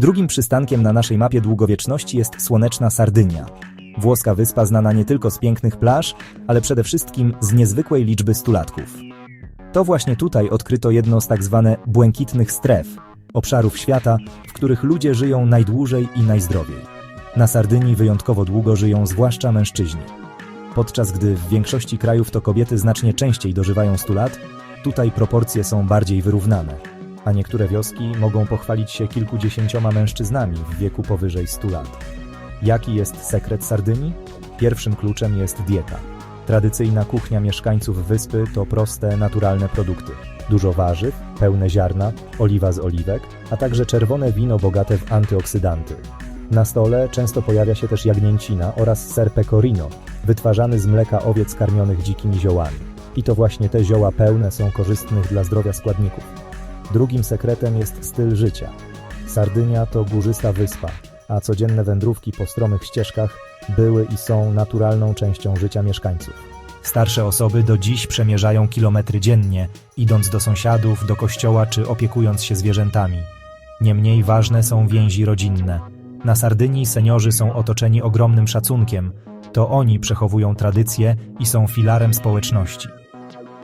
Drugim przystankiem na naszej mapie długowieczności jest słoneczna Sardynia. Włoska wyspa znana nie tylko z pięknych plaż, ale przede wszystkim z niezwykłej liczby stulatków. To właśnie tutaj odkryto jedno z tak zwane błękitnych stref, obszarów świata, w których ludzie żyją najdłużej i najzdrowiej. Na Sardynii wyjątkowo długo żyją zwłaszcza mężczyźni. Podczas gdy w większości krajów to kobiety znacznie częściej dożywają 100 lat, tutaj proporcje są bardziej wyrównane, a niektóre wioski mogą pochwalić się kilkudziesięcioma mężczyznami w wieku powyżej 100 lat. Jaki jest sekret Sardynii? Pierwszym kluczem jest dieta. Tradycyjna kuchnia mieszkańców wyspy to proste, naturalne produkty. Dużo warzyw, pełne ziarna, oliwa z oliwek, a także czerwone wino bogate w antyoksydanty. Na stole często pojawia się też jagnięcina oraz ser pecorino, wytwarzany z mleka owiec karmionych dzikimi ziołami. I to właśnie te zioła pełne są korzystnych dla zdrowia składników. Drugim sekretem jest styl życia. Sardynia to górzysta wyspa, a codzienne wędrówki po stromych ścieżkach były i są naturalną częścią życia mieszkańców. Starsze osoby do dziś przemierzają kilometry dziennie, idąc do sąsiadów, do kościoła czy opiekując się zwierzętami. Niemniej ważne są więzi rodzinne. Na Sardynii seniorzy są otoczeni ogromnym szacunkiem. To oni przechowują tradycje i są filarem społeczności.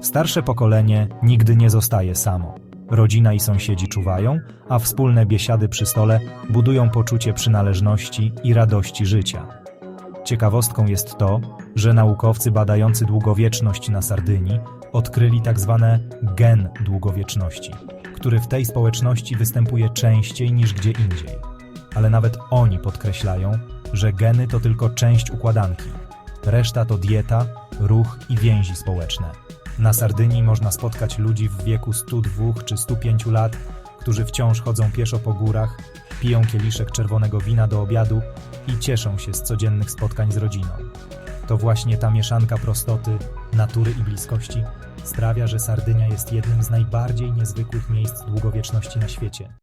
Starsze pokolenie nigdy nie zostaje samo. Rodzina i sąsiedzi czuwają, a wspólne biesiady przy stole budują poczucie przynależności i radości życia. Ciekawostką jest to, że naukowcy badający długowieczność na Sardynii odkryli tak zwane gen długowieczności, który w tej społeczności występuje częściej niż gdzie indziej. Ale nawet oni podkreślają, że geny to tylko część układanki. Reszta to dieta, ruch i więzi społeczne. Na Sardynii można spotkać ludzi w wieku 102 czy 105 lat, którzy wciąż chodzą pieszo po górach, piją kieliszek czerwonego wina do obiadu i cieszą się z codziennych spotkań z rodziną. To właśnie ta mieszanka prostoty, natury i bliskości sprawia, że Sardynia jest jednym z najbardziej niezwykłych miejsc długowieczności na świecie.